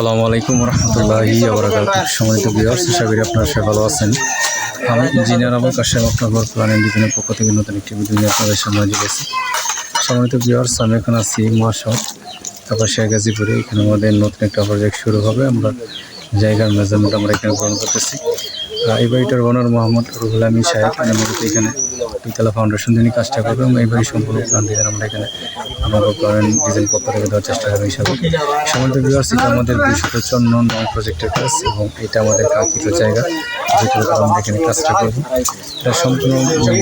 আসসালামু আলাইকুম রহমতুল্লাহি সম্মানিত বিয়ার্স আশা করি আপনারা সবাই ভালো আছেন। আমি ইঞ্জিনিয়ার আবুল কাশেম আপনার প্ল্যান বিভিন্ন পক্ষ থেকে নতুন একটি ভিডিও নিয়ে আপনাদের সামনে হয়েছি। সম্মানিত বিহার্স আমি এখন আছি মহাসব তারপর শেখ গাজীপুরে। এখানে আমাদের নতুন একটা প্রজেক্ট শুরু হবে। আমরা জায়গার মেজারমেন্ট আমরা এখানে গ্রহণ করতেছি। এই বাড়িটার ওনার মোহাম্মদ রুহুল আমিন সাহেব মানে মূলত এখানে দুইতলা ফাউন্ডেশন যিনি কাজটা করবে এবং এই বাড়ির সম্পূর্ণ প্ল্যান ডিজাইন আমরা এখানে আমাদের প্ল্যান ডিজাইন পক্ষ থেকে দেওয়ার চেষ্টা করব হিসাবে সম্মানিত বিভার্স এটা আমাদের দুইশত চন্ন নং প্রজেক্টের কাজ এবং এটা আমাদের কাঙ্ক্ষিত জায়গা যেটার কারণে আমরা এখানে কাজটা করব। এটা সম্পূর্ণ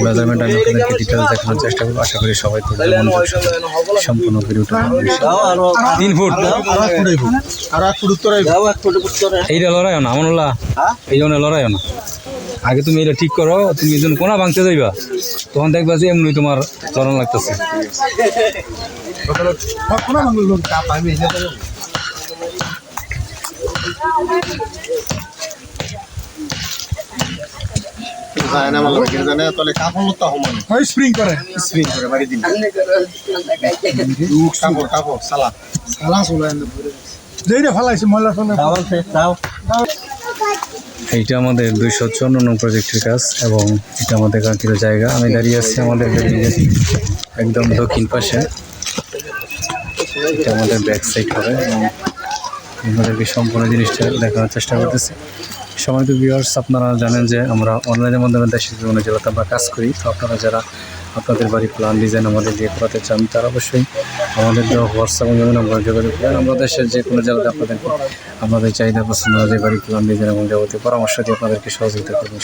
মেজারমেন্ট আমি আপনাদেরকে ডিটেলস দেখানোর চেষ্টা করব। আশা করি সবাই তো মনোযোগ সহকারে সম্পূর্ণ ভিডিওটা। তিন ফুট আর এক ফুট উত্তরে এইটা লড়াইও না আমনুল্লাহ। এই জন্য লড়াইও না। আগে তুমি এটা ঠিক করো তুমি যখন কোনা ভাঙতে যাইবা? তখন দেখবা যে এমনি তোমার চরণ লাগতেছে। স্প্রিং করে। স্প্রিং করে বাড়ি দিন। কাপড় কাপড় সালা সালা চলে যেইটা ফালাইছে ময়লা ফেলে এইটা আমাদের দুইশো চুয়ান্ন প্রজেক্টের কাজ এবং এটা আমাদের কাঙ্ক্ষিত জায়গা। আমি দাঁড়িয়ে আছি আমাদের বিল্ডিংয়ের একদম দক্ষিণ পাশে। এটা আমাদের ব্যাক সাইড হবে। এবং সম্পূর্ণ জিনিসটা দেখানোর চেষ্টা করতেছি। সমানিত ভিউয়ার্স আপনারা জানেন যে আমরা অনলাইনের মাধ্যমে দেশের বিভিন্ন জেলাতে আমরা কাজ করি। তো আপনারা যারা আপনাদের বাড়ির প্ল্যান ডিজাইন আমাদের দিয়ে করাতে চান, তারা অবশ্যই আমাদের দেওয়া হোয়াটসঅ্যাপ যেমন আমরা যোগাযোগ করেন। আমরা দেশের যে কোনো জেলাতে আপনাদেরকে আমাদের চাহিদা পছন্দ অনুযায়ী গাড়ি প্ল্যান ডিজাইন এবং যাবতীয় পরামর্শ দিয়ে আপনাদেরকে সহযোগিতা করব